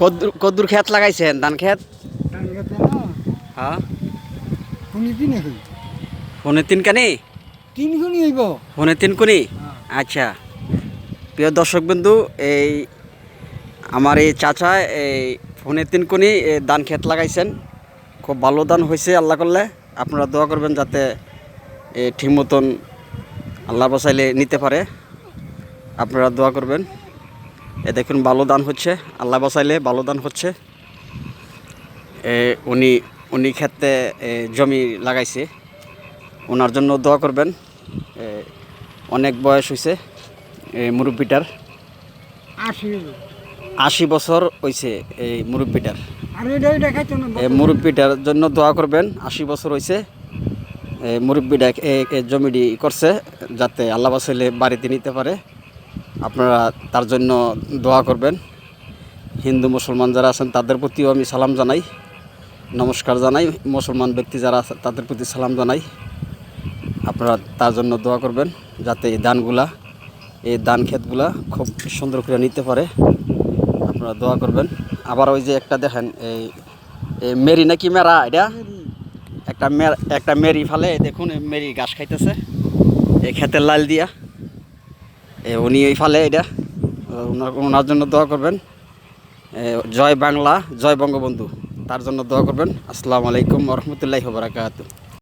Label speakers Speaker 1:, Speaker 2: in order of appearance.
Speaker 1: কদ্দুর কদ্দুর ক্ষেত লাগাইছেন, ধান
Speaker 2: খেতে
Speaker 1: হ্যাঁ।
Speaker 2: দিনে
Speaker 1: ফোনে তিন কানি?
Speaker 2: তিন
Speaker 1: ফোনে তিন কুনি?
Speaker 2: হ্যাঁ।
Speaker 1: আচ্ছা। প্রিয় দর্শক বন্ধু, এই আমার এই চাচা, এই ফোনে তিন কুনি ধান ক্ষেত লাগাইছেন। খুব ভালো ধান হয়েছে আল্লাহ করলে। আপনারা দোয়া করবেন যাতে এই ঠিক মতন আল্লাহ বসাইলে নিতে পারে। আপনারা দোয়া করবেন। এ দেখুন ভালো দান হচ্ছে। আল্লাহ বসাইলে ভালো দান হচ্ছে। এ উনি উনি ক্ষেত্রে জমি লাগাইছে। ওনার জন্য দোয়া করবেন। অনেক বয়স হয়েছে এই মুরব্বিটার। আশি বছর। হয়েছে এই মুরব্বিটার। মুরব্বিটার জন্য দোয়া করবেন। আশি বছর হয়েছে এই মুরব্বিটা জমিটি করছে যাতে আল্লাহ বাসাইলে বাড়িতে নিতে পারে। আপনারা তার জন্য দোয়া করবেন। হিন্দু মুসলমান যারা আছেন, তাদের প্রতিও আমি সালাম জানাই। নমস্কার জানাই। মুসলমান ব্যক্তি যারা আছে, তাদের প্রতি সালাম জানাই। আপনারা তার জন্য দোয়া করবেন যাতে এই দানগুলা, এই দান ক্ষেতগুলা খুব সুন্দর করে নিতে পারে। আপনারা দোয়া করবেন। আবার ওই যে একটা দেখেন, এই মেরি নাকি মেরা এটা? একটা একটা মেরি ফালে, দেখুন মেরি ঘাস খাইতেছে। এই ক্ষেতের লাল দিয়া। উনি ওই ফালে এটা ওনার জন্য দোয়া করবেন। জয় বাংলা, জয় বঙ্গবন্ধু, তার জন্য দোয়া করবেন। আসসালামু আলাইকুম রহমতুল্লাহ বারাকাতু